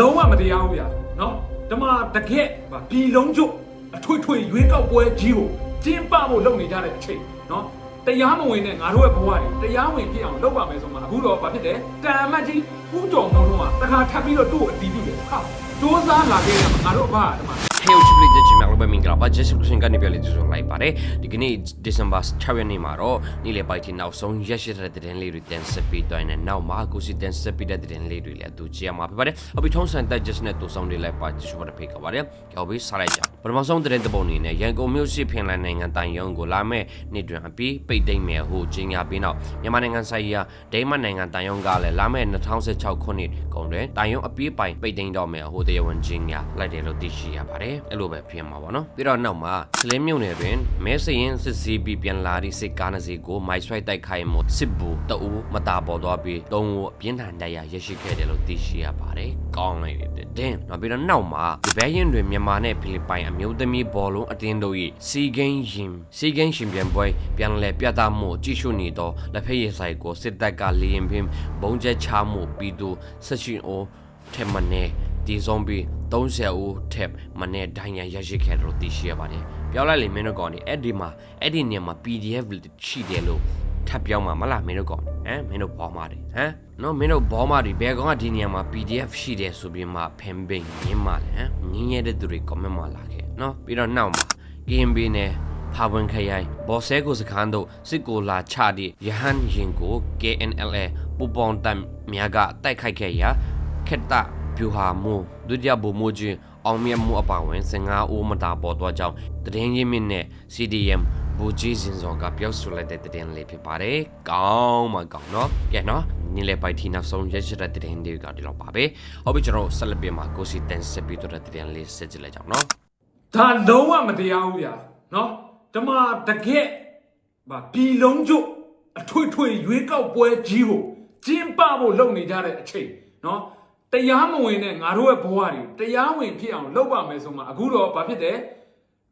လုံးဝမတရားဘူးဗျာနော်ဒီမှာတကက်ဗာပြည်လုံးကျွတ်အထွေထွေရွေးကောက်ပွဲကြီးကိုကျင်းပဖို့လုပ်နေကြတဲ့အချိန်နော်တရားမဝင်တဲ့ငါတို့ရဲ့ဘဝတွေတရားဝင်ဖြစ်အောင်လုပ်ပါမယ်ဆိုမှအခုတော့ဗာဖြစ်တယ်တန်အမတ်ကြီးဦးတော်မောင်တို့ကတခါထပ်ပြီးတော့သူ့ကိုအတီးပြုတယ်ဟာစူးစမ်းလာခဲ့ရမှာငါတို့အဘကဒီမှာ ဟေးချစ်ပလစ်တဲ့ဂျီမလိုပဲမင်္ဂလာပါဂျက်စခရှင်ကနေပြလေးဆိုလိုက်ပါတယ်ဒီကနေ့ဒီဇင်ဘာ6ရက်နေ့မှာတော့နေ့လယ်ပိုင်းထိနောက်ဆုံးရက်ရှိတဲ့တဲ့လေးတွေတင်ဆက်ပြီးတိုင်းနဲ့နောက်မှာကိုစီတင်ဆက်ပြီးတဲ့တဲ့လေးတွေလည်းအတူကြည့်ရမှာဖြစ်ပါတယ်အပြီးထုံးစံတက်ဂျက်နဲ့တူဆောင်တွေလိုက်ပါကြည့်ရှုပါတဲ့ဖိတ်ကပါတယ်ကြော်ပြီးစားလိုက်ကြပထမဆုံးတဲ့တဲ့ပုံအနေနဲ့ရန်ကုန်မြို့ရှိဖင်လန်နိုင်ငံတိုင်ယုံကိုလာမဲ့နေ့တွင်အပြီးပိတ်သိမ့်မယ်ဟိုကြီးညာပြီးနောက်မြန်မာနိုင်ငံဆိုင်ရာဒိန်းမတ်နိုင်ငံတိုင်ယုံကလည်းလာမဲ့2016ခုနှစ်ကုန်တွင်တိုင်ယုံအပြီးပိုင်ပိတ်သိမ့်တော့မယ်ဟိုတရားဝင်ကြီးညာလိုက်တယ်လို့သိရှိရပါတယ်အဲ့လိုပဲဖြစ်မှာပေါ့နော်ပြီးတော့နောက်မှာစလင်းမြုံနယ်တွင်မဲစရင်စစ်စီပြီးပြန်လာသည့်စစ်ကားနှစ်စီးကိုမိုက်ဆွိုက်တိုက်ခိုက်မှုစစ်ဘူတအူးမတာပေါ်သွားပြီးတုံးကိုအပြင်းထန်တရားရရှိခဲ့တယ်လို့သိရှိရပါတယ်ကောင်းလိုက်တယ်တဲ့နောက်ပြီးတော့နောက်မှာဒီဘဲရင်တွင်မြန်မာနဲ့ဖိလစ်ပိုင်အမျိုးသမီးဘောလုံးအတင်းတို့၏စီဂိမ်းရင်စီဂိမ်းရှင်ပြန်ပွဲပြန်လည်ပြသမှုကြည့်ရှုနေသောလက်ဖက်ရည်ဆိုင်ကိုစစ်တပ်ကလေရင်ဖြင့်ဘုံကျဲချမှုပြီးသူဆက်ရှင်အိုထက်မနေ ဒီဇွန်ဘီ30ဦးထက်မနဲ့ဒိုင်ရရရှိခဲ့တယ်လို့သိရှိရပါတယ်ပြောလိုက်လေမင်းတို့ကောင်ဒီအဲ့ဒီမှာအဲ့ဒီနေရာမှာ PDF ရှိတယ်လို့ထပ်ပြောင်းမှာမလားမင်းတို့ကောင်ဟမ်မင်းတို့ဘောမာတယ်ဟမ်နော်မင်းတို့ဘောမာတွေဘယ်ကောင်ကဒီနေရာမှာ PDF ရှိတယ်ဆိုပြီးမှဖန်ပိန်ညင်းมาလဲဟမ်ငင်းရတဲ့သူတွေ comment မှာလာခဲ့နော်ပြီးတော့နောက်မှာ KMB နဲ့ဖာဝန်ခရိုင်ဘော်ဆဲကိုစခန်းတို့စစ်ကိုလာချသည့်ယဟန်ရင်ကို KNLA ပူပေါင်းတမ်များကတိုက်ခိုက်ခဲ့ရာခက်တာ ပြူဟာမှုဒုတိယဗိုလ်မှူးကြီးအောင်မြတ်မှုအပါအဝင်15ဦးမတာပေါ်တော့ကြောင်းတရင်ကြီးမြင့်နဲ့ CDM ဘူကြီးစင်စောကပြောဆိုလိုက်တဲ့တရင်လေးဖြစ်ပါတယ်။ကောင်းမှကောင်းနော်။ကဲနော်။နင်းလေပိုက်တီနောက်ဆုံးရရှိတဲ့တရင်တွေကဒီလောက်ပါပဲ။ဟုတ်ပြီကျွန်တော်ဆက်လက်ပြင်မှာကိုစီတန်ဆက်ပြီးတော့တဲ့တရင်လေးဆက်ကြည့်လိုက်ကြအောင်နော်။ဒါလုံးဝမတရားဘူးဗျာနော်ဒီမှာတကက်ဗာပြည်လုံးကျွတ်အထွေထွေရွေးကောက်ပွဲကြီးကိုကျင်းပဖို့လုပ်နေကြတဲ့အချိန်နော် တရားမဝင်တဲ့ငါတို့ရဲ့ဘဝတွေတရားဝင်ဖြစ်အောင်လုပ်ပါမယ်ဆိုမှအခုတော့ဗာဖြစ်တယ်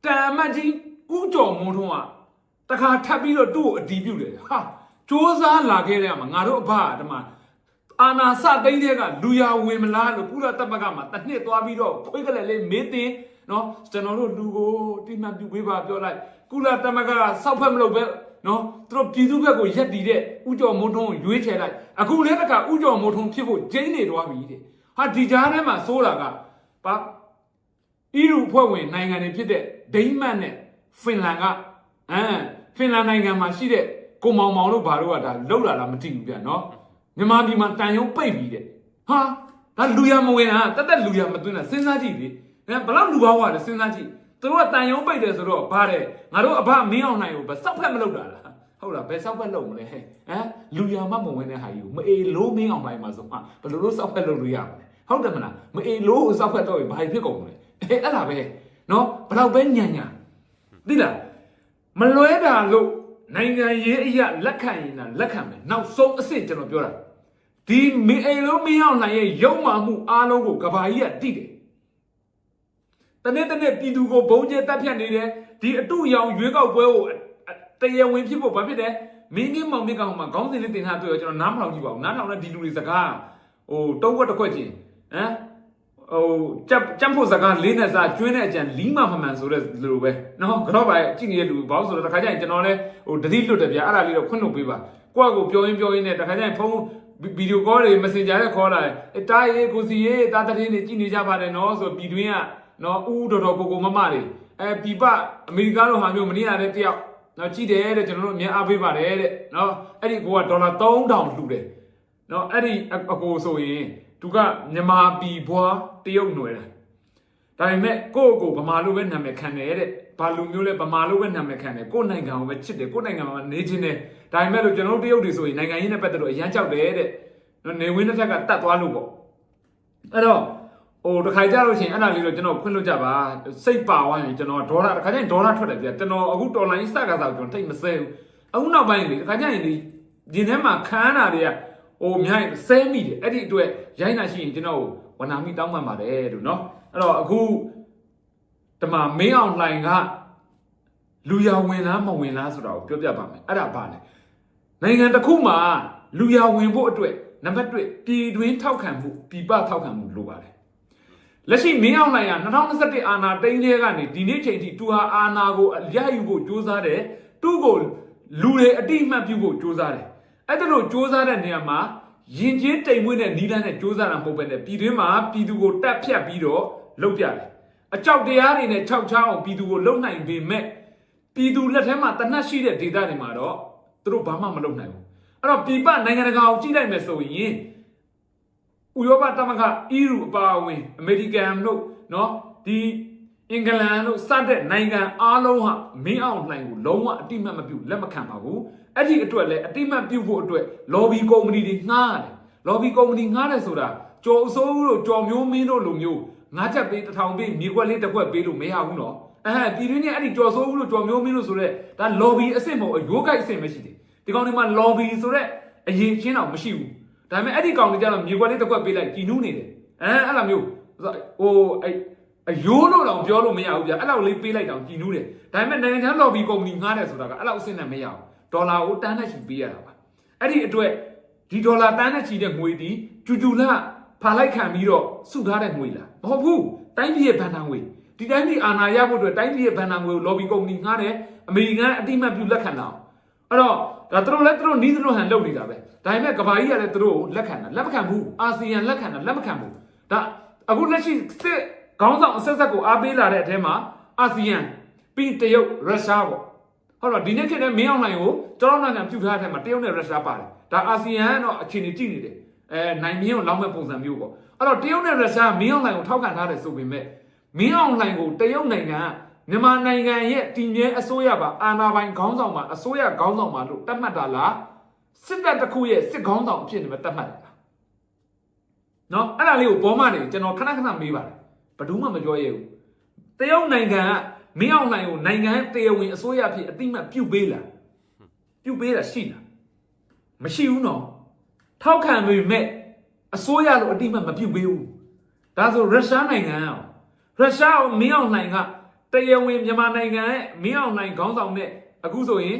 တန်အမတ်ကြီးဦးကျော်မုံထုံးကတခါထပ်ပြီးတော့သူ့ကိုအတီးပြုတ်တယ်ဟာစ조사လာခဲ့တဲ့မှာငါတို့အဘကဒီမှာအာနာစသိန်းတဲ့ကလူရဝင်မလားလို့ကုလသမဂ္ဂမှာတစ်နှစ်သွားပြီးတော့ခွေးကလေးလေးမေးတင်နော်ကျွန်တော်တို့လူကိုတိမှတ်ပြုပေးပါပြောလိုက်ကုလသမဂ္ဂကစောက်ဖက်မလုပ်ပဲနော်သူတို့ပြည်သူဘက်ကိုရက်တည်တဲ့ဥကြော်မိုးထုံးကိုရွေးချယ်လိုက်အခုလည်းတခါဥကြော်မိုးထုံးဖြစ်ဖို့ကျင်းနေသွားပြီတဲ့ ဟာဒီကြားထဲမှာစိုးတာကပါအီရူဖွဲ့ဝင်နိုင်ငံတွေဖြစ်တဲ့ဒိန်းမတ်နဲ့ဖင်လန်ကအမ်ဖင်လန်နိုင်ငံမှာရှိတဲ့ကိုမောင်မောင်တို့ဘာတို့ကဒါလောက်လာလားမသိဘူးဗျနော်မြန်မာပြည်မှာတန်ရုံပိတ်ပြီတဲ့ဟာဒါလူရမဝင်တာတက်တက်လူရမသွင်းတာစဉ်းစားကြည့်လေအဲဘလောက်လူပေါင်းကလဲစဉ်းစားကြည့်သူတို့ကတန်ရုံပိတ်တယ်ဆိုတော့ဘာတဲ့ငါတို့အဘမင်းအောင်နိုင်ကိုဘယ်စောက်ဖက်မလုပ်တာလား ဟုတ်လားဘယ်စောက်ဖက်လုပ်မလဲဟဲ့ဟမ်လူရမမဝင်တဲ့ဟာကြီးကိုမအေလို့မင်းအောင်နိုင်မှာဆိုမှဘယ်လိုလို့စောက်ဖက်လုပ်လို့ရမလဲဟုတ်တယ်မလားမအေလို့စောက်ဖက်တော့ရင်ဘာဖြစ်ကုန်မလဲအဲအဲ့ဒါပဲနော်ဘလောက်ပဲညံ့ညံ့သိလားမလွဲတာလို့နိုင်ငံရေးအရာလက်ခံရင်လားလက်ခံမယ်နောက်ဆုံးအစ်စ်ကျွန်တော်ပြောတာဒီမင်းအေလို့မင်းအောင်နိုင်ရဲ့ရုံမှမှုအားလုံးကိုကဘာကြီးကတိတယ်တနေ့တနေ့ပြည်သူကိုဘုံကျဲတက်ဖြတ်နေတယ်ဒီအတူရောင်ရွေးကောက်ပွဲကို တရားဝင်ဖြစ်ဖို့ဘာဖြစ်တယ်မင်းကြီးမောင်မြင့်ကောင်မှာခေါင်းစဉ်လေးတင်ထားတွေ့ရကျွန်တော်နားမထောင်ကြည့်ပါဘူးနားထောင်တဲ့ဒီလူတွေစကားဟိုတုံးဝက်တစ်ခွက်ချင်းဟမ်ဟိုကြက်ကြက်ဖို့စကားလေးနဲ့စားကျွင်းတဲ့အကြံလီးမမမှန်ဆိုတဲ့လူပဲနော်ကတော့ပါကြည့်နေတဲ့လူဘာလို့ဆိုတော့တခါကျရင်ကျွန်တော်လဲဟိုတတိလွတ်တယ်ဗျာအဲ့ဒါလေးတော့ခွင့်လို့ပေးပါကိုယ့်ကိုပြောရင်းပြောရင်းနဲ့တခါကျရင်ဖုန်းဗီဒီယိုကောတွေ Messenger နဲ့ခေါ်လာတယ်အဲတားရေးကိုစီရေးတားတရင်တွေကြည့်နေကြပါတယ်နော်ဆိုပြီးတွင်းကနော်ဦးတော်တော်ကိုကိုမမတွေအဲပြပအမေရိကန်လိုဟာမျိုးမနေရတဲ့တယောက် နော်ကြည့်တယ်တဲ့ကျွန်တော်တို့အများအားပေးပါတယ်တဲ့နော်အဲ့ဒီကိုကဒေါ်လာ3000လှူတယ်နော်အဲ့ဒီအကိုဆိုရင်သူကမြန်မာပြည်ဘွားတရုတ်ຫນွယ်တာဒါပေမဲ့ကိုယ့်ကိုဗမာလိုပဲနာမည်ခံတယ်တဲ့ဘာလူမျိုးလဲဗမာလိုပဲနာမည်ခံတယ်ကိုယ့်နိုင်ငံကိုပဲချစ်တယ်ကိုယ့်နိုင်ငံမှာနေချင်းတယ်ဒါပေမဲ့လို့ကျွန်တော်တို့တရုတ်တွေဆိုရင်နိုင်ငံရေးနဲ့ပတ်သက်လို့အရန်ကြောက်တယ်တဲ့နော်နေဝင်းတစ်ထက်ကတတ်သွားလို့ပေါ့အဲ့တော့ ဟိုတစ်ခါကြလို့ရှိရင်အဲ့ဒါလေးတော့ကျွန်တော်ခွင့်လွှတ်ကြပါစိတ်ပါသွားရင်ကျွန်တော်ဒေါ်လာတစ်ခါကျရင်ဒေါ်လာထွက်တယ်ပြကျွန်တော်အခုဒေါ်လာကြီးစကားစားကျွန်တော်ထိတ်မစဲဘူးအခုနောက်ပိုင်းလေတစ်ခါကျရင်ဒီဒီထဲမှာခန်းတာတွေကဟိုမြိုင်ဆဲမိတယ်အဲ့ဒီအတွက်ရိုင်းတာရှိရင်ကျွန်တော်ဝနာမိတောင်းပန်ပါတယ်လို့နော်အဲ့တော့အခုတမမင်းအောင်လှိုင်ကလူရဝင်လားမဝင်လားဆိုတာကိုပြောပြပါမယ်အဲ့ဒါဘာလဲနိုင်ငံတစ်ခုမှာလူရဝင်ဖို့အတွက်နံပါတ်1ပြည်တွင်းထောက်ခံမှုပြည်ပထောက်ခံမှုလိုပါတယ် လက်ရှိမင်းအောင်လှိုင်က2021အာဏာသိမ်းတဲ့ကနေဒီနေ့ချိန်ထိသူဟာအာဏာကိုအရယူဖို့ကြိုးစားတယ်သူ့ကိုလူတွေအတိအမှတ်ပြုဖို့ကြိုးစားတယ်အဲ့ဒါလို့ကြိုးစားတဲ့နေရာမှာရင်ချင်းတိမ်မွေးတဲ့နီးလန်းနဲ့ကြိုးစားတာမဟုတ်ပဲနဲ့ပြည်တွင်းမှာပြည်သူကိုတက်ဖြတ်ပြီးတော့လှုပ်ပြတယ်အကြောက်တရားတွေနဲ့ခြောက်ချောင်းအောင်ပြည်သူကိုလှုပ်နိုင်ပေမဲ့ပြည်သူလက်ထဲမှာတနတ်ရှိတဲ့ဒေသတွေမှာတော့သူတို့ဘာမှမလုပ်နိုင်ဘူးအဲ့တော့ပြည်ပနိုင်ငံတကာကိုကြည့်လိုက်မယ်ဆိုရင် ဥရောပသမဂ္ဂ EU အပါအဝင်အမေရိကန်တို့เนาะဒီအင်္ဂလန်တို့စတဲ့နိုင်ငံအားလုံးဟာမင်းအောင်လှိုင်ကိုလုံးဝအတိမတ်မပြုလက်မခံပါဘူးအဲ့ဒီအတွက်လည်းအတိမတ်ပြုဖို့အတွက် lobby ကုမ္ပဏီတွေငှားတယ် lobby ကုမ္ပဏီငှားတယ်ဆိုတာကြော်အစိုးတို့ကြော်မျိုးမင်းတို့လိုမျိုးငါးချက်ပေးတစ်ထောင်ပေးမြေခွက်လေးတစ်ခွက်ပေးလို့မရဘူးเนาะအဲပြည်တွင်းနဲ့အဲ့ဒီကြော်စိုးတို့ကြော်မျိုးမင်းတို့ဆိုတဲ့ဒါ lobby အစ်စ်မဟုတ်အယိုးကိုက်အစ်စ်မရှိသေးဒီကောင်တွေမှာ lobby ဆိုတဲ့အရင်ချင်းတော့မရှိဘူး ဒါပေမဲ့အဲ့ဒီကောင်တွေကျတော့မြေခွက်လေးတစ်ခွက်ပေးလိုက်ကြည်နူးနေတယ်အဲအဲ့လိုမျိုးဟိုအဲ့အယိုးလို့တော့ပြောလို့မရဘူးဗျအဲ့လောက်လေးပေးလိုက်တော့ကြည်နူးတယ်ဒါပေမဲ့နိုင်ငံခြား lobby ကုမ္ပဏီငှားတယ်ဆိုတာကအဲ့လောက်အဆင့်နဲ့မရဘူးဒေါ်လာကိုတန်းနဲ့ချီပေးရတာပါအဲ့ဒီအတွက်ဒီဒေါ်လာတန်းနဲ့ချီတဲ့ငွေဒီကျူကျူလာဖာလိုက်ခံပြီးတော့စုထားတဲ့ငွေလားမဟုတ်ဘူးတိုင်းပြည်ရဲ့ဘဏ္ဍာငွေဒီတိုင်းပြည်အာဏာရဖို့အတွက်တိုင်းပြည်ရဲ့ဘဏ္ဍာငွေကို lobby ကုမ္ပဏီငှားတယ်အမေရိကန်အတိမတ်ပြုလက်ခံတာ အဲ့တော့ဒါသူတို့လည်းသူတို့နီးသူတို့ဟန်လုပ်နေတာပဲဒါပေမဲ့ကဘာကြီးကလည်းသူတို့လက်ခံတာလက်မခံဘူးအာဆီယံလက်ခံတာလက်မခံဘူးဒါအခုလက်ရှိစစ်ခေါင်းဆောင်အဆက်ဆက်ကိုအားပေးလာတဲ့အထဲမှာအာဆီယံပြီးတရုတ်ရုရှားပေါ့ဟုတ်တော့ဒီနေ့ခေတ်နဲ့မင်းအောင်လှိုင်ကိုကျွန်တော်နိုင်ငံပြုထားတဲ့အထဲမှာတရုတ်နဲ့ရုရှားပါတယ်ဒါအာဆီယံကတော့အခြေအနေကြည့်နေတယ်အဲနိုင်မင်းကိုလောင်းမဲ့ပုံစံမျိုးပေါ့အဲ့တော့တရုတ်နဲ့ရုရှားမင်းအောင်လှိုင်ကိုထောက်ခံထားတယ်ဆိုပေမဲ့မင်းအောင်လှိုင်ကိုတရုတ်နိုင်ငံက မြန်မာနိုင်ငံရဲ့တည်မြဲအစိုးရပါအာဏာပိုင်ခေါင်းဆောင်မှာအစိုးရခေါင်းဆောင်မှာလို့တတ်မှတ်တာလားစစ်တပ်တစ်ခုရဲ့စစ်ခေါင်းဆောင်အဖြစ်နဲ့ပဲတတ်မှတ်တယ်လားနော်အဲ့ဒါလေးကိုဘောမနေကျွန်တော်ခဏခဏမေးပါတယ်ဘယ်သူမှမပြောရဘူးတရုတ်နိုင်ငံကမင်းအောင်လှိုင်ကိုနိုင်ငံတရားဝင်အစိုးရအဖြစ်အတိမတ်ပြုတ်ပေးလားပြုတ်ပေးတာရှိလားမရှိဘူးနော်ထောက်ခံပေမဲ့အစိုးရလို့အတိမတ်မပြုတ်ပေးဘူးဒါဆိုရုရှားနိုင်ငံအောင်ရုရှားကိုမင်းအောင်လှိုင်က တရားဝင်မြန်မာနိုင်ငံရဲ့မင်းအောင်လှိုင်ခေါင်းဆောင်တဲ့အခုဆိုရင်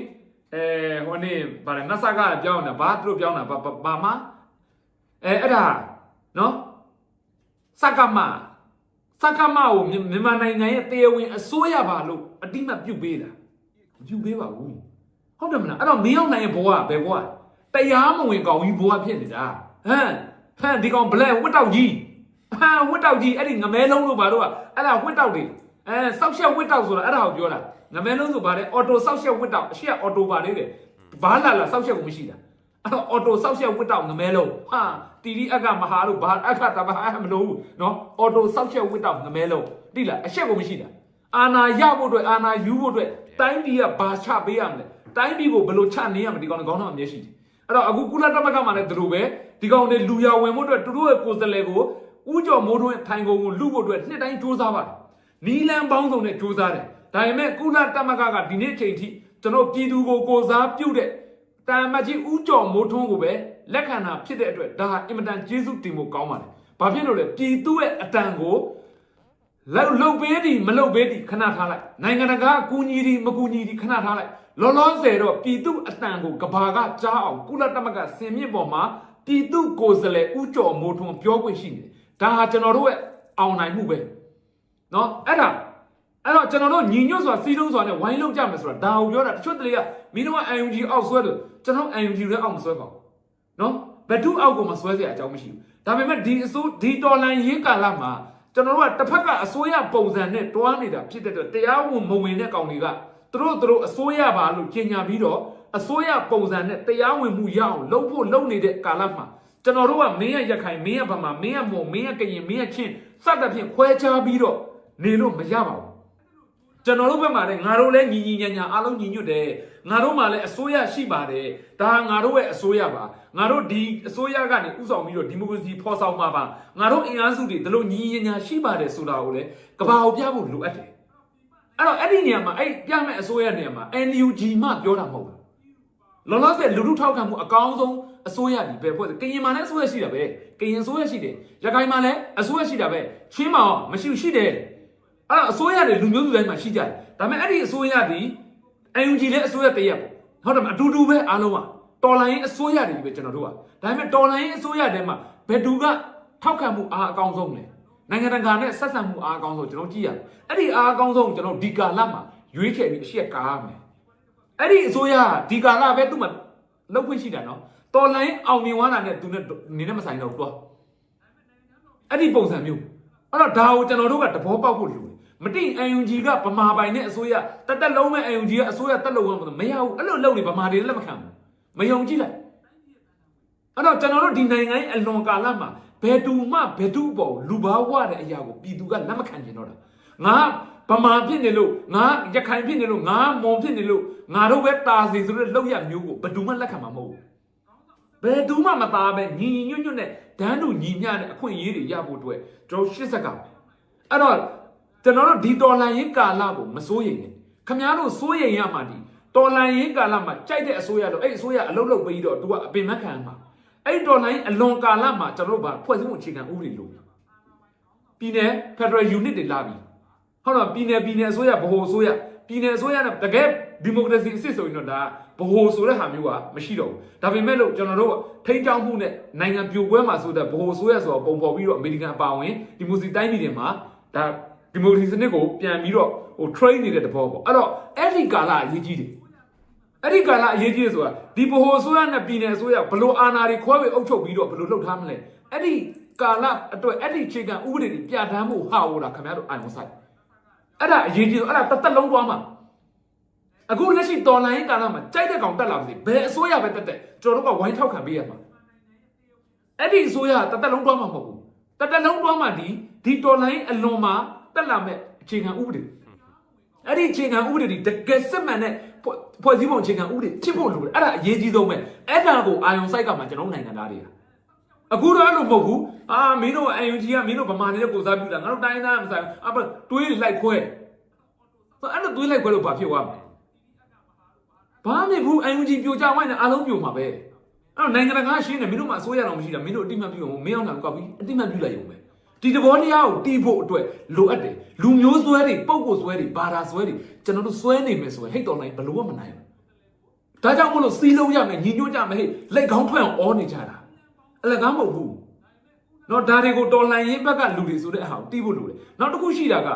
အဲဟိုနေ့ဗါလဲနတ်ဆကပြောင်းတာဘာသူတို့ပြောင်းတာဘာဘာမအဲအဲ့ဒါနော်စကမစကမကိုမြန်မာနိုင်ငံရဲ့တရားဝင်အစိုးရပါလို့အတိမတ်ပြုတ်ပေးတာမပြုတ်ပေးပါဘူးဟုတ်တယ်မလားအဲ့တော့မင်းအောင်နိုင်ရဲ့ဘဝကဘယ်ဘဝတရားမဝင်ကောင်ကြီးဘဝဖြစ်နေတာဟမ်ဟမ်ဒီကောင်ဘလက်ဝတ်တောက်ကြီးဟမ်ဝတ်တောက်ကြီးအဲ့ဒီငမဲလုံးလို့ဘာလို့ကအဲ့ဒါဝတ်တောက်တွေ အဲစောက်ရှက်ဝတ်တောက်ဆိုတာအဲ့ဒါကိုပြောတာငမဲလုံးဆိုဗါတယ်အော်တိုစောက်ရှက်ဝတ်တောက်အရှိကအော်တိုပါလေးတယ်ဘာလာလာစောက်ရှက်ကိုမရှိတာအဲ့တော့အော်တိုစောက်ရှက်ဝတ်တောက်ငမဲလုံးဟာတီတီအကမဟာလို့ဘာအခတဘာမလို့ဘူးနော်အော်တိုစောက်ရှက်ဝတ်တောက်ငမဲလုံးတိလားအရှက်ကိုမရှိတာအာနာရဖို့အတွက်အာနာယူဖို့အတွက်တိုင်းပြည်ကဘာချပေးရမလဲတိုင်းပြည်ကိုဘယ်လိုချနေရမလဲဒီကောင်ကခေါင်းဆောင်အမျက်ရှိတယ်အဲ့တော့အခုကုလသမဂ္ဂမှာလည်းသူတို့ပဲဒီကောင်တွေလူရဝင်ဖို့အတွက်သူတို့ရဲ့ကိုယ်စားလှယ်ကိုဥကြော်မိုးတွင်းထိုင်ကုန်ကိုလူဖို့အတွက်နှစ်တိုင်းစူးစမ်းပါတယ် နီလန်ပေါင်းစုံနဲ့စူးစမ်းတယ်ဒါပေမဲ့ကုလသမဂ္ဂကဒီနေ့ချိန်ထိကျွန်တော်ပြည်သူကိုကိုစားပြုတ်တဲ့တာမတ်ကြီးဥကြော်မိုးထွန်းကိုပဲလက်ခံတာဖြစ်တဲ့အတွက်ဒါဟာအင်မတန်ကျေးဇူးတင်ဖို့ကောင်းပါတယ်ဘာဖြစ်လို့လဲပြည်သူရဲ့အတန်ကိုလောက်လုတ်ပေးသည်မလုတ်ပေးသည်ခဏထားလိုက်နိုင်ငံတကာအကူအညီသည်မကူညီသည်ခဏထားလိုက်လောလောဆယ်တော့ပြည်သူအတန်ကိုကဘာကကြားအောင်ကုလသမဂ္ဂစင်မြင့်ပေါ်မှာပြည်သူကိုယ်စားလှယ်ဥကြော်မိုးထွန်းပြောခွင့်ရှိနေတယ်ဒါဟာကျွန်တော်တို့ရဲ့အောင်နိုင်မှုပဲ เนาะအဲ့ဒါအဲ့တော့ကျွန်တော်တို့ညီညွတ်စွာစီးလုံးစွာနဲ့ဝိုင်းလုံးကြမယ်ဆိုတာဒါကိုပြောတာတချို့တလေကမင်းတို့က UNG အောက်ဆွဲလို့ကျွန်တော် UNG လည်းအောက်မဆွဲပါဘူးเนาะဘယ်သူအောက်ကိုမဆွဲเสียအကြောင်းမရှိဘူးဒါပေမဲ့ဒီအစိုးဒီတော်လန်ရေးကာလမှာ ကျွန်တော်တို့ကတစ်ဖက်ကအစိုးရပုံစံနဲ့တွားနေတာဖြစ်တဲ့အတွက်တရားဝင်မဝင်တဲ့ကောင်တွေကသူတို့သူတို့အစိုးရပါလို့ကြေညာပြီးတော့အစိုးရပုံစံနဲ့တရားဝင်မှုရအောင်လုပ်ဖို့လုပ်နေတဲ့ကာလမှာကျွန်တော်တို့ကမင်းရရခိုင်မင်းရဗမာမင်းရမုံမင်းရကရင်မင်းရချင်းစသဖြင့်ခွဲခြားပြီးတော့ နေလို့မရပါဘူးကျွန်တော်တို့ဘက်မှာလည်းငါတို့လည်းညီညီညာညာအားလုံးညီညွတ်တယ်ငါတို့မှလည်းအစိုးရရှိပါတယ်ဒါငါတို့ရဲ့အစိုးရပါငါတို့ဒီအစိုးရကနေဥဆောင်ပြီးတော့ဒီမိုကရေစီဖော်ဆောင်မှာပါငါတို့အင်အားစုတွေဒီလိုညီညီညာညာရှိပါတယ်ဆိုတာကိုလည်းကဘာကိုပြဖို့လိုအပ်တယ်အဲ့တော့အဲ့ဒီနေရာမှာအဲ့ပြမဲ့အစိုးရနေရာမှာ NUG မှပြောတာမဟုတ်ဘူးလောလောဆယ်လူထုထောက်ခံမှုအကောင်းဆုံးအစိုးရဒီပဲဖွဲ့ကရင်မှာလည်းအစိုးရရှိတာပဲကရင်အစိုးရရှိတယ်ရခိုင်မှာလည်းအစိုးရရှိတာပဲချင်းမှာမရှိဘူးရှိတယ် အဲ့တော့အစိုးရတွေလူမျိုးစုတိုင်းမှာရှိကြတယ်ဒါပေမဲ့အဲ့ဒီအစိုးရဒီ NUG လည်းအစိုးရတရက်ပေါ့ဟုတ်တယ်မအတူတူပဲအားလုံးကတော်လိုင်းရင်အစိုးရတွေပဲကျွန်တော်တို့ကဒါပေမဲ့တော်လိုင်းရင်အစိုးရတဲမှာဘယ်သူကထောက်ခံမှုအားအကောင်းဆုံးလဲနိုင်ငံတကာနဲ့ဆက်ဆံမှုအားအကောင်းဆုံးကျွန်တော်ကြည့်ရတယ်အဲ့ဒီအားအကောင်းဆုံးကျွန်တော်ဒီကာလမှာရွေးချယ်ပြီးအရှိရကားရမယ်အဲ့ဒီအစိုးရဒီကာလပဲသူ့မှာလောက်ခွင့်ရှိတာနော်တော်လိုင်းအောင်မြင်သွားတာနဲ့သူနဲ့နေနဲ့မဆိုင်တော့ဘူးတော့အဲ့ဒီပုံစံမျိုးအဲ့တော့ဒါကိုကျွန်တော်တို့ကတဘောပေါက်ဖို့လိုတယ် မတိအယုံကြီးကဗမာပိုင်နဲ့အစိုးရတက်တက်လုံးမဲ့အယုံကြီးကအစိုးရတက်လို့မမရဘူးအဲ့လိုလုပ်နေဗမာတွေလက်မခံဘူးမယုံကြည်လိုက်အဲ့တော့ကျွန်တော်တို့ဒီနိုင်ငံရဲ့အလွန်ကာလမှာဘယ်သူမှဘယ်သူပေါ်လူဘာဝတဲ့အရာကိုပြည်သူကလက်မခံကျင်တော့တာငါဗမာဖြစ်နေလို့ငါရခိုင်ဖြစ်နေလို့ငါမွန်ဖြစ်နေလို့ငါတို့ပဲတာစီဆိုတဲ့လောက်ရမျိုးကိုဘယ်သူမှလက်ခံမှာမဟုတ်ဘူးဘယ်သူမှမသားပဲညီညီညွတ်ညွတ်နဲ့ဒန်းတူညီမျှတဲ့အခွင့်အရေးတွေရဖို့အတွက်ကျွန်တော်ရှစ်ဆက်ကအဲ့တော့ ကျွန်တော်တို့ဒီတော်လန်ရေးကာလကိုမစိုးရိမ်နဲ့ခမားတို့စိုးရိမ်ရမှာဒီတော်လန်ရေးကာလမှာကြိုက်တဲ့အစိုးရတော့အဲ့အစိုးရအလုပ်လုပ်ပြီးတော့ तू ကအပင်မခံမှာအဲ့ဒီတော်လိုင်းအလွန်ကာလမှာကျွန်တော်တို့ဗာဖွဲ့စည်းမှုအခြေခံဥပဒေလို့ပြည်နယ် Federal Unit တွေလာပြီဟုတ်တော့ပြည်နယ်ပြည်နယ်အစိုးရဗဟိုအစိုးရပြည်နယ်အစိုးရနဲ့တကယ်ဒီမိုကရေစီအစ်စ်ဆိုရင်တော့ဒါဗဟိုဆိုတဲ့ဟာမျိုးကမရှိတော့ဘူးဒါပေမဲ့လို့ကျွန်တော်တို့ထိန်းချောင်းမှုနဲ့နိုင်ငံပြိုကွဲမှာဆိုတဲ့ဗဟိုအစိုးရဆိုတော့ပုံဖော်ပြီးတော့အမေရိကန်အပါအဝင်ဒီမိုစီတိုင်းပြည်တွေမှာဒါ ဒီမိုကရေစီစနစ်ကိုပြန်ပြီးတော့ဟို train နေတဲ့တဘောပေါ့အဲ့တော့အဲ့ဒီကာလအရေးကြီးတယ်အဲ့ဒီကာလအရေးကြီးဆိုတာဒီဗဟိုအစိုးရနဲ့ပြည်နယ်အစိုးရဘလို့အာဏာတွေခွဲဝေအုပ်ချုပ်ပြီးတော့ဘလို့လှုပ်ထားမလဲအဲ့ဒီကာလအတွက်အဲ့ဒီအခြေခံဥပဒေတွေပြဋ္ဌာန်းဖို့ဟာဟိုတာခင်ဗျားတို့အာရုံစိုက်အဲ့ဒါအရေးကြီးအဲ့ဒါတစ်သက်လုံးသွားမှာအခုလက်ရှိတော်လိုင်းကာလမှာကြိုက်တဲ့ကောင်တက်လာပါစေဘယ်အစိုးရပဲတက်တက်ကျွန်တော်တို့ကဝိုင်းထောက်ခံပေးရမှာအဲ့ဒီအစိုးရတစ်သက်လုံးသွားမှာမဟုတ်ဘူးတစ်သက်လုံးသွားမှာဒီဒီတော်လိုင်းအလွန်မှာ တက်လာမဲ့အခြေခံဥပဒေအဲ့ဒီအခြေခံဥပဒေတွေတကယ်စစ်မှန်တဲ့ဖွဲ့ဖွဲ့စည်းပုံအခြေခံဥပဒေဖြစ်ဖို့လိုတယ်အဲ့ဒါအရေးကြီးဆုံးပဲအဲ့ဒါကိုအာယုံစိုက်ကမှကျွန်တော်တို့နိုင်ငံသားတွေကအခုတော့အဲ့လိုမဟုတ်ဘူးအာမင်းတို့အယုံကြီးကမင်းတို့ဗမာနေတဲ့ကိုစားပြုတာငါတို့တိုင်းသားမဆိုင်ဘူးအပတွေးလိုက်ခွဲဆိုအဲ့လိုတွေးလိုက်ခွဲလို့ဘာဖြစ်သွားမလဲဘာမှမဖြစ်ဘူးအယုံကြီးပြိုကျဝိုင်းနေအားလုံးပြိုမှာပဲအဲ့တော့နိုင်ငံတကာရှင်းတယ်မင်းတို့မှအစိုးရတော်မရှိတာမင်းတို့အတိမတ်ပြုအောင်မင်းအောင်လာကောက်ပြီးအတိမတ်ပြုလိုက်ရုံပဲ ဒီတဘောတရားကိုတီးဖို့အတွက်လိုအပ်တယ်လူမျိုးစွဲတွေပုံကိုစွဲတွေဘာသာစွဲတွေကျွန်တော်တို့စွဲနေမယ်ဆိုရင်ဟိတ်တော်နိုင်ဘယ်လို့မှမနိုင်ဘူးဒါကြောင့်မလို့စီးလုံးရမယ်ညီညွတ်ကြမယ်ဟဲ့လက်ကောင်းထွက်အောင်အောနေကြတာအလကားမဟုတ်ဘူးနော်ဒါတွေကိုတော်လှန်ရေးဘက်ကလူတွေဆိုတဲ့အဟာကိုတီးဖို့လိုတယ်နောက်တစ်ခုရှိတာက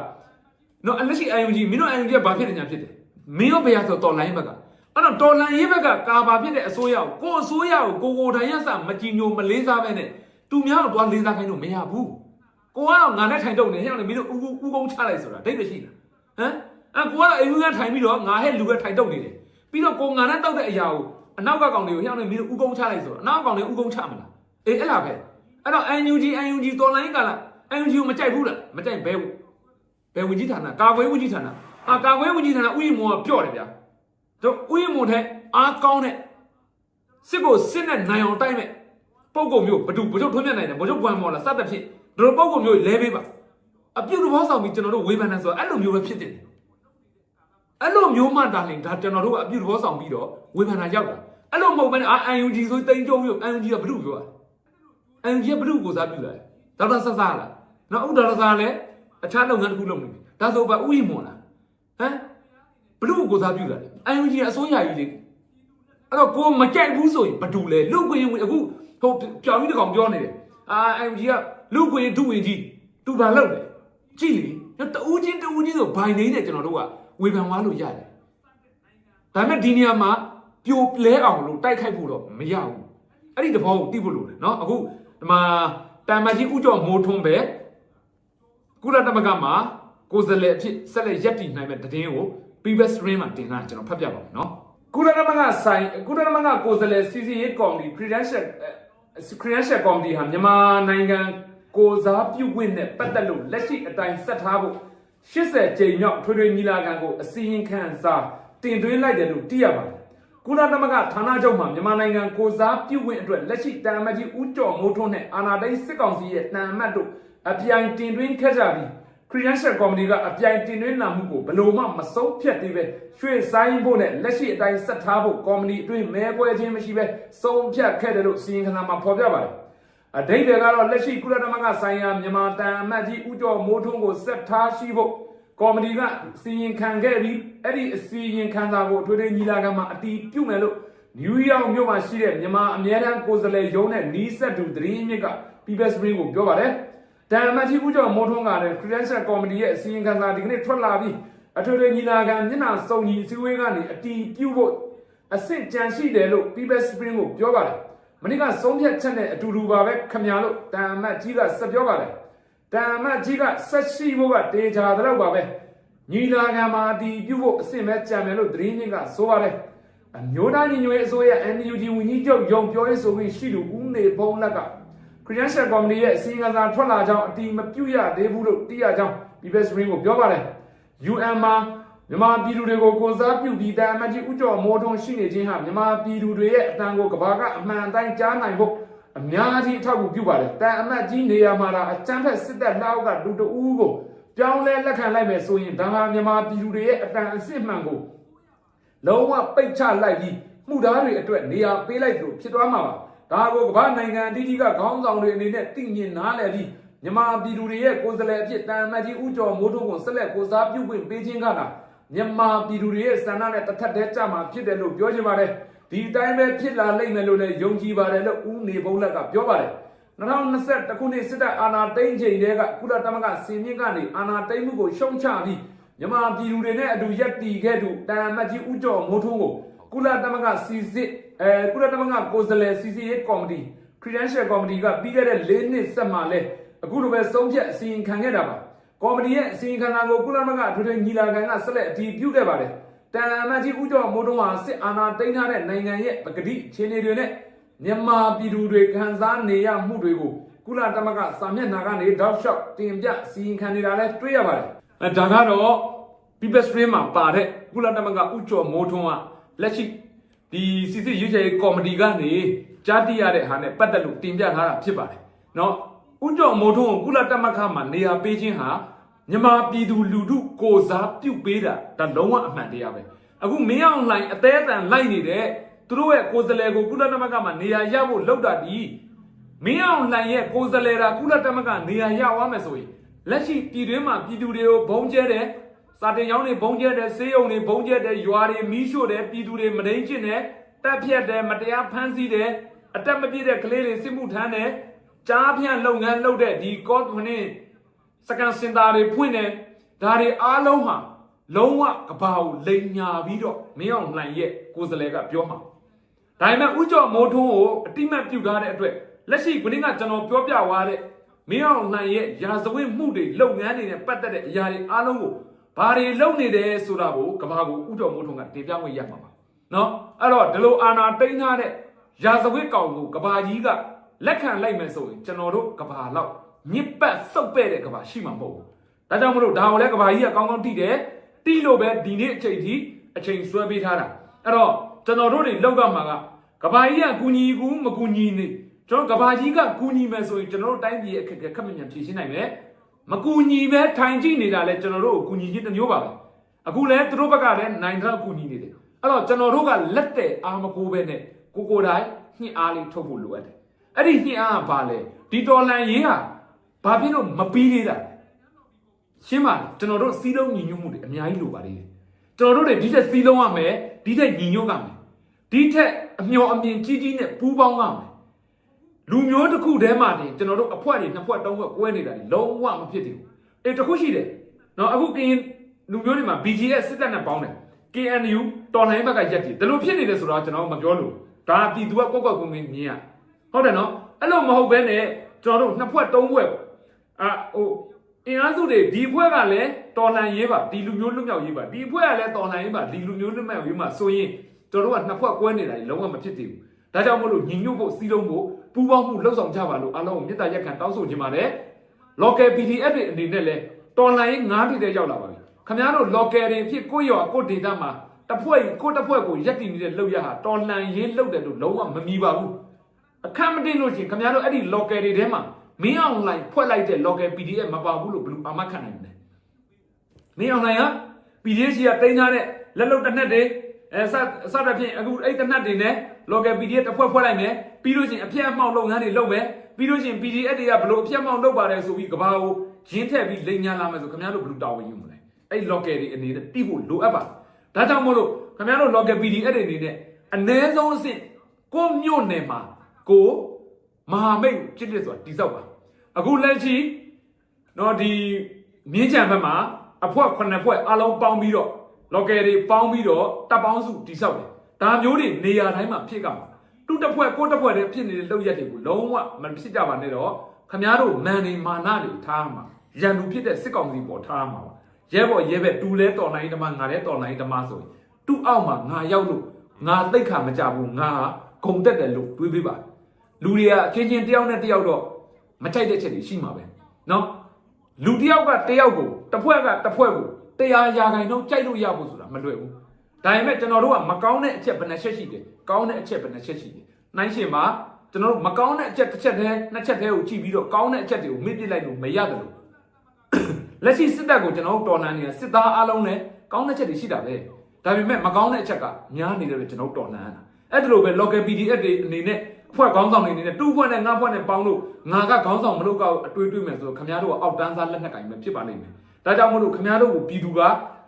နော်အလက်ရှိ IUG မင်းတို့ IUG ကဘာဖြစ်နေညာဖြစ်တယ်မင်းရောဘယ်ရဆိုတော်လှန်ရေးဘက်ကအဲ့တော့တော်လှန်ရေးဘက်ကကာဘာဖြစ်တဲ့အစိုးရကိုကိုယ်အစိုးရကိုကိုကိုတိုင်ရစမကြည်ညိုမလေးစားပဲနဲ့သူများကိုသွားလေးစားခိုင်းလို့မရဘူး ကိုကတော့ငါနဲ့ထိုင်တုံနေဟဲ့လေမင်းတို့ဥဥကုန်းချလိုက်ဆိုတာဒိတ်မရှိလားဟမ်အဲကိုကတော့အိမ်ကထိုင်ပြီးတော့ငါဟဲ့လူကထိုင်တုံနေတယ်ပြီးတော့ကိုငါနဲ့တောက်တဲ့အရာကိုအနောက်ကကောင်တွေကိုဟဲ့လေမင်းတို့ဥကုန်းချလိုက်ဆိုတာအနောက်ကောင်တွေဥကုန်းချမလားအေးအဲ့လားပဲအဲ့တော့ NUG NUG တော်လိုင်းကလာ NUG ကိုမကြိုက်ဘူးလားမကြိုက်ဘဲဘူးဘယ်ဝင်ကြီးဌာနကာကွယ်ဝင်ကြီးဌာနအာကာကွယ်ဝင်ကြီးဌာနဥယျာဉ်မောကပြော့တယ်ဗျာတို့ဥယျာဉ်မောထဲအားကောင်းတဲ့စစ်ကိုစစ်နဲ့နိုင်အောင်တိုက်မဲ့ပုံကုံမျိုးဘဒုဘဒုထွန်းမြတ်နိုင်တယ်ဘဒုပွမ်မော်လားစသဖြင့် ဒီလိုပုံကုံမျိုးလဲပေးပါအပြုတ်တဘောဆောင်ပြီးကျွန်တော်တို့ဝေဖန်နေဆိုတော့အဲ့လိုမျိုးပဲဖြစ်တယ်အဲ့လိုမျိုးမှဒါလင်ဒါကျွန်တော်တို့ကအပြုတ်တဘောဆောင်ပြီးတော့ဝေဖန်တာရောက်တာအဲ့လိုမဟုတ်ဘဲနဲ့အာ UNG ဆိုတိန်ကြုံမျိုး UNG ကဘဒုပြောတာ UNG ကဘဒုကိုစားပြုလာတယ်ဒေါက်တာဆဆာလားနော်ဥဒေါက်တာဆာလည်းအခြားလုပ်ငန်းတစ်ခုလုပ်နေတယ်ဒါဆိုပါဥယျာဉ်မွန်လားဟမ်ဘဒုကိုစားပြုလာတယ် UNG ကအစိုးရကြီးလေအဲ့တော့ကိုမကြိုက်ဘူးဆိုရင်ဘဒုလဲလူကွင်းဝင်အခုဟိုပြောင်ကြီးတစ်ကောင်ပြောနေတယ်အာ UNG က လူကွင်းဒုဝင်ကြီးသူဘာလုပ်လဲကြည့်လေတူးချင်းတူးချင်းဆိုဘိုင်နေတယ်ကျွန်တော်တို့ကဝေဖန်သွားလို့ရတယ်ဒါပေမဲ့ဒီနေရာမှာပြိုလဲအောင်လို့တိုက်ခိုက်ဖို့တော့မရဘူးအဲ့ဒီတဘောကိုတိဖို့လို့လေနော်အခုဒီမှာတန်မကြီးဥကြောမိုးထွန်းပဲကုလသမဂ္ဂမှာကိုယ်စားလှယ်အဖြစ်ဆက်လက်ရပ်တည်နိုင်မဲ့တည်င်းကို previous stream မှာတင်တာကျွန်တော်ဖတ်ပြပါမယ်နော်ကုလသမဂ္ဂဆိုင်ကုလသမဂ္ဂကိုယ်စားလှယ်စီစီရေးကော်မတီ credential credential committee ဟာမြန်မာနိုင်ငံ ကိုစားပြုခွင့်နဲ့ပတ်သက်လို့လက်ရှိအတိုင်းဆက်ထားဖို့80ကြိမ်မြောက်ထွေထွေညီလာခံကိုအစည်းအဝေးခန့်စာတင်သွင်းလိုက်တယ်လို့သိရပါတယ်ကုလသမဂ္ဂဌာနချုပ်မှာမြန်မာနိုင်ငံကိုစားပြုခွင့်အတွက်လက်ရှိတန်မတ်ကြီးဦးကျော်မိုးထွန်းနဲ့အာနာဒိန်းစစ်ကောင်စီရဲ့တန်မတ်တို့အပြိုင်တင်သွင်းခဲ့ကြပြီး credential committee ကအပြိုင်တင်သွင်းလာမှုကိုဘယ်လို့မှမဆုံးဖြတ်သေးပဲရွှေ့ဆိုင်ဖို့နဲ့လက်ရှိအတိုင်းဆက်ထားဖို့ committee အတွင်းမဲခွဲခြင်းမရှိပဲဆုံးဖြတ်ခဲ့တယ်လို့စီရင်ခဏမှာဖော်ပြပါတယ် အဓိပ္ပာယ်ကတော့လက်ရှိကုလသမဂ္ဂဆိုင်ရာမြန်မာတန်အမတ်ကြီးဦးကျော်မိုးထွန်းကိုဆက်ထားရှိဖို့ကော်မတီကစီရင်ခံခဲ့ပြီးအဲ့ဒီအစီရင်ခံစာကိုအထွေထွေညီလာခံမှာအတီးပြုမယ်လို့နယူးယောက်မြို့မှာရှိတဲ့မြန်မာအမြဲတမ်းကိုယ်စားလှယ်ရုံးနဲ့နီးစပ်သူသတင်းအမြစ်က People Spring ကိုပြောပါတယ်တန်အမတ်ကြီးဦးကျော်မိုးထွန်းကလည်း Credential Committee ရဲ့အစီရင်ခံစာဒီကနေ့ထွက်လာပြီးအထွေထွေညီလာခံမျက်နှာစုံညီအစည်းအဝေးကနေအတီးပြုတ်ဖို့အဆင့်ကြံရှိတယ်လို့ People Spring ကိုပြောပါတယ် မနေ့ကဆုံးဖြတ်ချက်နဲ့အတူတူပါပဲခမညာလို့တန်အမတ်ကြီးကဆက်ပြောပါတယ်တန်အမတ်ကြီးကဆက်ရှိဖို့ကတေချာတော့ပါပဲညီလာခံမှာအတီးပြုတ်ဖို့အဆင့်ပဲကြံမယ်လို့သတင်းရင်းကဆိုပါတယ်အမျိုးသားညီညွတ်ရေးအစိုးရ NUG ဝန်ကြီးချုပ်ယုံပြောရေးဆိုပြီးရှိသူဦးနေဘုံလက်က Credential Committee ရဲ့အစည်းအဝေးကစားထွက်လာကြောင်းအတီးမပြုတ်ရသေးဘူးလို့သိရကြောင်း People Spring ကိုပြောပါတယ် UN မှာ မြန်မာပြည်သူတွေကိုကိုစားပြုပြီးတဲ့အမတ်ကြီးဦးကျော်မိုးထွန်းရှိနေခြင်းဟာမြန်မာပြည်သူတွေရဲ့အတန်ကိုကဘာကအမှန်အတိုင်းကြားနိုင်ဖို့အများကြီးအထောက်အကူပြုပါတယ်။တန်အမတ်ကြီးနေရာမှာဒါအချမ်းဖက်စစ်တပ်လောက်ကလူတအူးကိုပြောင်းလဲလက်ခံလိုက်မယ်ဆိုရင်ဒါဟာမြန်မာပြည်သူတွေရဲ့အတန်အစစ်မှန်ကိုလုံးဝပိတ်ချလိုက်ပြီးမှုသားတွေအတွက်နေရာပေးလိုက်လို့ဖြစ်သွားမှာပါ။ဒါကိုကမ္ဘာနိုင်ငံအသီးသီးကခေါင်းဆောင်တွေအနေနဲ့သိမြင်နားလည်ပြီးမြန်မာပြည်သူတွေရဲ့ကိုယ်စားလှယ်အဖြစ်တန်အမတ်ကြီးဦးကျော်မိုးထွန်းကိုဆက်လက်ကိုစားပြုခွင့်ပေးခြင်းကသာ မြန်မာပြည်သူတွေရဲ့စံနာနဲ့တစ်ထပ်တည်းကြမှာဖြစ်တယ်လို့ပြောချင်ပါတယ်။ဒီအတိုင်းပဲဖြစ်လာလိမ့်မယ်လို့လည်းယုံကြည်ပါတယ်လို့ဦးနေဘုံလက်ကပြောပါတယ်။2021ခုနှစ်စစ်တပ်အာဏာသိမ်းချိန်တည်းကကုလသမဂ္ဂစီမင်းကနေအာဏာသိမ်းမှုကိုရှုံချပြီးမြန်မာပြည်သူတွေနဲ့အတူရက်တီခဲ့သူတန်အမတ်ကြီးဦးကျော်မိုးထွန်းကိုကုလသမဂ္ဂစီစစ်အဲကုလသမဂ္ဂကိုယ်စားလှယ်စီစစ်ရေးကော်မတီ Credential Committee ကပြီးခဲ့တဲ့၄နှစ်ဆက်မှလဲအခုလိုပဲဆုံးဖြတ်အစီရင်ခံခဲ့တာပါ ကော်မတီရဲ့အစီရင်ခံစာကိုကုလသမဂ္ဂအထွေထွေညီလာခံကဆက်လက်အတည်ပြုခဲ့ပါတယ်။တန်အမတ်ကြီးဦးကျော်မိုးတုံးဟာစစ်အာဏာသိမ်းထားတဲ့နိုင်ငံရဲ့ပကတိအခြေအနေတွေနဲ့မြန်မာပြည်သူတွေခံစားနေရမှုတွေကိုကုလသမဂ္ဂစာမျက်နှာကနေတောက်လျှောက်တင်ပြအစီရင်ခံနေတာလည်းတွေ့ရပါတယ်။အဲဒါကတော့ People's Stream မှာပါတဲ့ကုလသမဂ္ဂဦးကျော်မိုးထွန်းကလက်ရှိဒီစစ်စစ်ရွေးချယ်ရေးကော်မတီကနေကြားသိရတဲ့ဟာနဲ့ပတ်သက်လို့တင်ပြထားတာဖြစ်ပါတယ်။နော်ဦးကျော်မိုးထွန်းကိုကုလသမဂ္ဂမှာနေရာပေးခြင်းဟာ မြန်မာပြည်သူလူထုကိုစားပြုတ်ပေးတာဒါလုံးဝအမှန်တရားပဲအခုမင်းအောင်လှိုင်အသေးအတန်လိုက်နေတဲ့သူတို့ရဲ့ကိုယ်စားလှယ်ကိုကုလသမဂ္ဂမှာနေရာရဖို့လောက်တာဒီမင်းအောင်လှိုင်ရဲ့ကိုယ်စားလှယ်ကကုလသမဂ္ဂနေရာရသွားမယ်ဆိုရင်လက်ရှိပြည်တွင်းမှာပြည်သူတွေကိုဘုံကျဲတယ်စာတင်ရောင်းတွေဘုံကျဲတယ်ဆေးရုံတွေဘုံကျဲတယ်ရွာတွေမီးရှို့တယ်ပြည်သူတွေမဒိန်ကျင့်တယ်တပ်ဖြတ်တယ်မတရားဖမ်းဆီးတယ်အတက်မပြည့်တဲ့ကလေးတွေစစ်မှုထမ်းတယ်ကြားဖြန့်လုပ်ငန်းလုပ်တဲ့ဒီကော့မနင်း စကန်စင်တာတွေဖွင့်တယ်ဒါတွေအားလုံးဟာလုံးဝကဘာကိုလိန်ညာပြီးတော့မင်းအောင်လှိုင်ရဲ့ကိုယ်စားလှယ်ကပြောမှာဒါပေမဲ့ဥကျော်မိုးထွန်းကိုအတိမတ်ပြုတ်ထားတဲ့အတွက်လက်ရှိခုနကကျွန်တော်ပြောပြသွားတဲ့မင်းအောင်လှိုင်ရဲ့ရာဇဝတ်မှုတွေလုပ်ငန်းတွေနဲ့ပတ်သက်တဲ့အရာတွေအားလုံးကိုဘာတွေလုပ်နေတယ်ဆိုတာကိုကဘာကိုဥကျော်မိုးထွန်းကတင်ပြခွင့်ရမှာပါနော်အဲ့တော့ဒီလိုအာနာတိန်ထားတဲ့ရာဇဝတ်ကောင်ကိုကဘာကြီးကလက်ခံလိုက်မယ်ဆိုရင်ကျွန်တော်တို့ကဘာလောက် ညစ်ပတ်စုပ်ပဲ့တဲ့ကဘာရှိမှာမဟုတ်ဘူးဒါကြောင့်မလို့ဒါကိုလည်းကဘာကြီးကကောင်းကောင်းတိတယ်တိလို့ပဲဒီနေ့အချိန်ထိအချိန်ဆွဲပေးထားတာအဲ့တော့ကျွန်တော်တို့တွေလောက်ကမှာကကဘာကြီးကကူညီကူမကူညီနေကျွန်တော်ကဘာကြီးကကူညီမယ်ဆိုရင်ကျွန်တော်တို့တိုင်းပြည်ရဲ့အခက်အခဲခက်မြန်မြန်ဖြေရှင်းနိုင်မယ်မကူညီပဲထိုင်ကြည့်နေတာလဲကျွန်တော်တို့ကိုကူညီခြင်းတစ်မျိုးပါပဲအခုလဲသူတို့ဘက်ကလည်းနိုင်တော့ကူညီနေတယ်အဲ့တော့ကျွန်တော်တို့ကလက်တဲ့အာမကိုပဲနဲ့ကိုကိုတိုင်းညှစ်အားလေးထုတ်ဖို့လိုအပ်တယ်အဲ့ဒီညှစ်အားကဘာလဲဒီတော်လန်ရေးဟာ ဘာဖြစ်လို့မပြီးသေးတာရှင်းပါလားကျွန်တော်တို့စီးလုံးညီညွတ်မှုတွေအများကြီးလိုပါသေးတယ်ကျွန်တော်တို့တွေဒီထက်စီးလုံးရမယ်ဒီထက်ညီညွတ်ရမယ်ဒီထက်အမျော်အမြင်ကြီးကြီးနဲ့ပူးပေါင်းရမယ်လူမျိုးတစ်ခုတည်းမှာတင်ကျွန်တော်တို့အဖွဲတွေနှစ်ဖွဲ့သုံးဖွဲ့ကွဲနေတာလုံးဝမဖြစ်သေးဘူးအေးတစ်ခုရှိတယ်နော်အခုကရင်လူမျိုးတွေမှာ BGS စစ်တပ်နဲ့ပေါင်းတယ် KNU တော်လှန်ရေးဘက်ကရက်တည်ဒီလိုဖြစ်နေတယ်ဆိုတော့ကျွန်တော်မပြောလို့ဒါပြည်သူကကွက်ကွက်ကွင်းကွင်းမြင်ရဟုတ်တယ်နော်အဲ့လိုမဟုတ်ဘဲနဲ့ကျွန်တော်တို့နှစ်ဖွဲ့သုံးဖွဲ့ အာဟိုအင်အားစုတွေဒီဖွဲ့ကလည်းတော်လှန်ရေးပါဒီလူမျိုးလွတ်မြောက်ရေးပါဒီဖွဲ့ကလည်းတော်လှန်ရေးပါဒီလူမျိုးလွတ်မြောက်ရေးမှာဆိုရင်ကျွန်တော်တို့ကနှစ်ဖွဲ့ကွဲနေတာလုံးဝမဖြစ်သေးဘူးဒါကြောင့်မို့လို့ညီညွတ်ဖို့စီးလုံးဖို့ပူးပေါင်းမှုလှုပ်ဆောင်ကြပါလို့အားလုံးကိုမေတ္တာရက်ခံတောင်းဆိုချင်ပါတယ် local PDF တွေအနေနဲ့လည်းတော်လှန်ရေးငားပြည်တဲ့ရောက်လာပါပြီခင်ဗျားတို့ local တွေဖြစ်ကိုယ့်ရောကိုယ့်ဒေသမှာတစ်ဖွဲ့ကိုယ့်တစ်ဖွဲ့ကိုရက်တည်နေတဲ့လောက်ရဟာတော်လှန်ရေးလုပ်တယ်လို့လုံးဝမမီပါဘူးအခက်မတင်လို့ရှိရင်ခင်ဗျားတို့အဲ့ဒီ local တွေထဲမှာ မင်းအောင်လိုက်ဖွဲ့လိုက်တဲ့ local PDF မပါဘူးလို့ဘယ်လိုအာမခံနိုင်လဲမင်းအောင်လိုက်ဟာ PDF ရှိကတင်ထားတဲ့လက်လုံတစ်နက်တွေအဲစစတဲ့ဖြင့်အခုအဲ့တစ်နက်တွေနဲ့ local PDF တစ်ဖွဲ့ဖွဲ့လိုက်မယ်ပြီးလို့ရှိရင်အပြည့်အမှောက်လုပ်ငန်းတွေလုပ်မယ်ပြီးလို့ရှိရင် PDF တွေကဘယ်လိုအပြည့်အမှောက်လုပ်ပါတယ်ဆိုပြီးကဘာကိုရင်းထည့်ပြီးလိန်ညာလာမယ်ဆိုခင်ဗျားတို့ဘယ်လိုတာဝန်ယူမလဲအဲ့ local တွေအနေနဲ့တိဖို့လိုအပ်ပါတယ်ဒါကြောင့်မို့လို့ခင်ဗျားတို့ local PDF တွေအနေနဲ့အ ਨੇ ဆုံးအဆင့်ကိုမြို့နယ်မှာကို မဟာမိတ်ချစ်တဲ့ဆိုတာတိဆောက်ပါအခုလက်ရှိနော်ဒီမြင်းကြံဘက်မှာအဖွဲခုနှစ်ဖွဲ့အလုံးပေါင်းပြီးတော့ local တွေပေါင်းပြီးတော့တပ်ပေါင်းစုတိဆောက်တယ်ဒါမျိုးတွေနေရာတိုင်းမှာဖြစ်ကြမှာတူတစ်ဖွဲ့ကိုယ့်တစ်ဖွဲ့တည်းဖြစ်နေတဲ့လောက်ရက်တွေကိုလုံးဝမဖြစ်ကြပါနဲ့တော့ခမားတို့မန်နေမာနတွေထားမှာရန်သူဖြစ်တဲ့စစ်ကောင်စီပေါ်ထားမှာပါရဲဘော်ရဲဘက်တူလဲတော်နိုင်တမငါလဲတော်နိုင်တမဆိုရင်တူအောက်မှာငါရောက်လို့ငါသိတ်ခါမကြဘူးငါဂုံတက်တယ်လို့တွေးပေးပါ လူတွေကအချင်းချင်းတယောက်နဲ့တယောက်တော့မကြိုက်တဲ့ချက်တွေရှိမှာပဲနော်လူတယောက်ကတယောက်ကိုတစ်ဖွဲ့ကတစ်ဖွဲ့ကိုတရားရာခိုင်နှုန်းကြိုက်လို့ရဖို့ဆိုတာမလွယ်ဘူးဒါပေမဲ့ကျွန်တော်တို့ကမကောင်းတဲ့အချက်ဘယ်နှချက်ရှိတယ်ကောင်းတဲ့အချက်ဘယ်နှချက်ရှိတယ်နှိုင်းရှင်မှာကျွန်တော်တို့မကောင်းတဲ့အချက်တစ်ချက်တည်းနှစ်ချက်တည်းကိုကြည့်ပြီးတော့ကောင်းတဲ့အချက်တွေကိုမေ့ပစ်လိုက်လို့မရတယ်လို့လက်ရှိစစ်တပ်ကိုကျွန်တော်တို့တော်လှန်နေတာစစ်သားအလုံးနဲ့ကောင်းတဲ့ချက်တွေရှိတာပဲဒါပေမဲ့မကောင်းတဲ့အချက်ကများနေတယ်ပဲကျွန်တော်တော်လှန်ရတာအဲ့ဒါလိုပဲ local PDF တွေအနေနဲ့ ဖွဲ့ခေါင်းဆောင်တွေနေနဲ့တူဖွဲ့နဲ့ငါဖွဲ့နဲ့ပေါင်းလို့ငါကခေါင်းဆောင်မလုပ်ကအတွေးတွေးမယ်ဆိုတော့ခမားတို့ကအောက်တန်းစားလက်နက်ကင်ပဲဖြစ်ပါလိမ့်မယ်။ဒါကြောင့်မို့လို့ခမားတို့ကိုပြည်သူက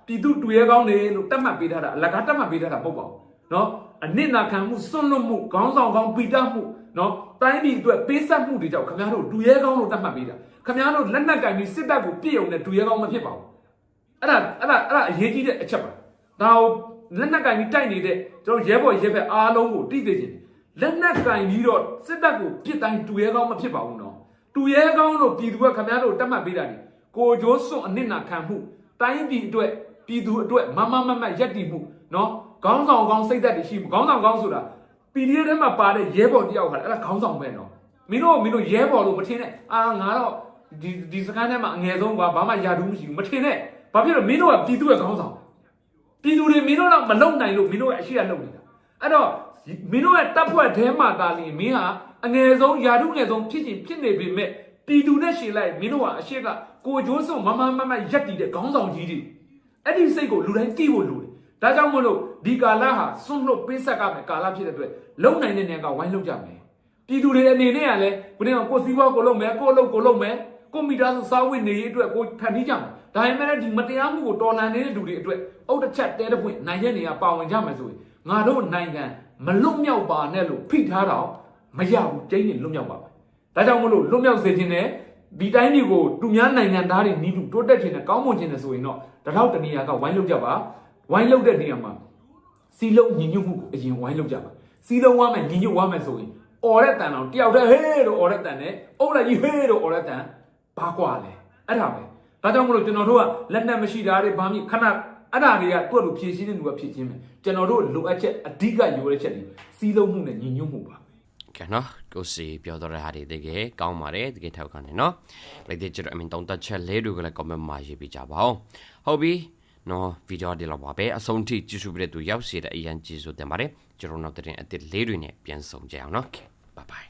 ပြည်သူတွေ့ရကောင်းတယ်လို့တတ်မှတ်ပေးထားတာအလကားတတ်မှတ်ပေးထားတာပေါ့ပေါ့။နော်အနစ်နာခံမှုစွန့်လွတ်မှုခေါင်းဆောင်ကောင်းပိတမှုနော်တိုင်းပြည်အတွက်ပေးဆက်မှုတွေကြောင့်ခမားတို့တူရဲကောင်းလို့တတ်မှတ်ပေးတာခမားတို့လက်နက်ကင်ပြီးစစ်တပ်ကိုပြစ်ရုံနဲ့တူရဲကောင်းမဖြစ်ပါဘူးအဲ့ဒါအဲ့ဒါအဲ့ဒါအရေးကြီးတဲ့အချက်ပါဒါကိုလက်နက်ကင်ပြီးတိုက်နေတဲ့ကျွန်တော်ရဲဘော်ရဲဘက်အားလုံးကိုတိသိခြင်း လက်နက်ကင်ပြီးတော့စစ်တပ်ကိုပြစ်တိုင်းတူရဲကောင်းမဖြစ်ပါဘူးနော်တူရဲကောင်းလို့ပြည်သူကခင်ဗျားတို့တတ်မှတ်ပေးတာဒီကိုကြိုးစွန့်အနစ်နာခံမှုတိုင်းပြည်အတွက်ပြည်သူအတွက်မမမမရက်တည်မှုနော်ခေါင်းဆောင်ကောင်းစိတ်သက်တည်ရှိမှုခေါင်းဆောင်ကောင်းဆိုတာ PDF ထဲမှာပါတဲ့ရဲဘော်တယောက်ခါအဲ့ဒါခေါင်းဆောင်ပဲနော်မင်းတို့မင်းတို့ရဲဘော်လို့မထင်နဲ့အာငါတော့ဒီဒီစကန်းထဲမှာအငယ်ဆုံးကွာဘာမှယာတူးမရှိဘူးမထင်နဲ့ဘာဖြစ်လို့မင်းတို့ကပြည်သူရဲ့ခေါင်းဆောင်ပြည်သူတွေမင်းတို့တော့မလုံနိုင်လို့မင်းတို့ရဲ့အရှိရလုံနေတာအဲ့တော့ မင်းတို့ရဲ့တပ်ဖွဲ့ထဲမှာတာလီမင်းဟာအငယ်ဆုံးယာတူးငယ်ဆုံးဖြစ်ချင်ဖြစ်နေပေမဲ့ပြည်သူနဲ့ရှင်လိုက်မင်းတို့ကအရှိကကိုကြိုးစုံမမမမရက်တည်တဲ့ခေါင်းဆောင်ကြီးတွေအဲ့ဒီစိတ်ကိုလူတိုင်းကြည့်ဖို့လိုတယ်။ဒါကြောင့်မို့လို့ဒီကာလဟာစွန့်လွတ်ပေးဆက်ကမယ်ကာလဖြစ်တဲ့အတွက်လုံနိုင်တဲ့နေရာကဝိုင်းလုံကြမယ်။ပြည်သူတွေအနေနဲ့ကလည်းဘယ်နဲ့ကိုစီးပွားကိုလုံမယ်ကိုလုံကိုလုံမယ်ကိုမီတာဆိုစားဝတ်နေရေးအတွက်ကိုဖန်တီးကြမယ်။ဒါပေမဲ့ဒီမတရားမှုကိုတော်လှန်နေတဲ့လူတွေအတွက်အုတ်တစ်ချက်တဲတစ်ပွင့်နိုင်တဲ့နေရာပါဝင်ကြမယ်ဆိုရင်ငါတို့နိုင်ငံ မလွတ်မြောက်ပါနဲ့လို့ဖိထားတော့မရဘူးကျင်းရင်လွတ်မြောက်ပါပဲဒါကြောင့်မလို့လွတ်မြောက်စေခြင်းနဲ့ဒီတိုင်းတွေကိုသူများနိုင်ငံသားတွေနီးတူတိုးတက်ခြင်းနဲ့ကောင်းမွန်ခြင်းနဲ့ဆိုရင်တော့တထောက်တနေရာကဝိုင်းလုပ်ကြပါဝိုင်းလုပ်တဲ့နေရာမှာစီလုံးညီညွတ်မှုကိုအရင်ဝိုင်းလုပ်ကြပါစီလုံးဝမယ်ညီညွတ်ဝမယ်ဆိုရင်အော်တဲ့တန်တော့တယောက်တည်းဟေးတော့အော်တဲ့တန်နဲ့အုပ်လိုက်ကြီးဟေးတော့အော်တဲ့တန်ဘာกว่าလဲအဲ့ဒါပဲဒါကြောင့်မလို့ကျွန်တော်တို့ကလက်နက်မရှိတာတွေဘာမှခဏ အဲ့ဒါတွေကသူ့လိုဖြည့်ရှင်းနေလူကဖြည့်ရှင်းမယ်ကျွန်တော်တို့လိုအပ်ချက်အဓိကယူရတဲ့ချက်တွေစီလုံးမှုနဲ့ညီညွတ်မှုပါကဲနော်ကိုစီပြောတော့တဲ့ဟာတွေတကယ်ကောင်းပါတယ်တကယ်ထောက်ခံတယ်နော်လိုက်တဲ့ကျတော့အမင်တောင်းတချက်လေးတွေကလည်း comment မှာရေးပေးကြပါဦးဟုတ်ပြီနော်ဗီဒီယိုဒီလောက်ပါပဲအဆုံးထိကြည့်ရှုပြီးတဲ့သူရောက်စီတဲ့အရန်ကြည့်ဆိုတင်ပါတယ်ကျွန်တော်နောက်တဲ့အစ်စ်လေးတွေနဲ့ပြန်ဆောင်ကြအောင်နော် bye bye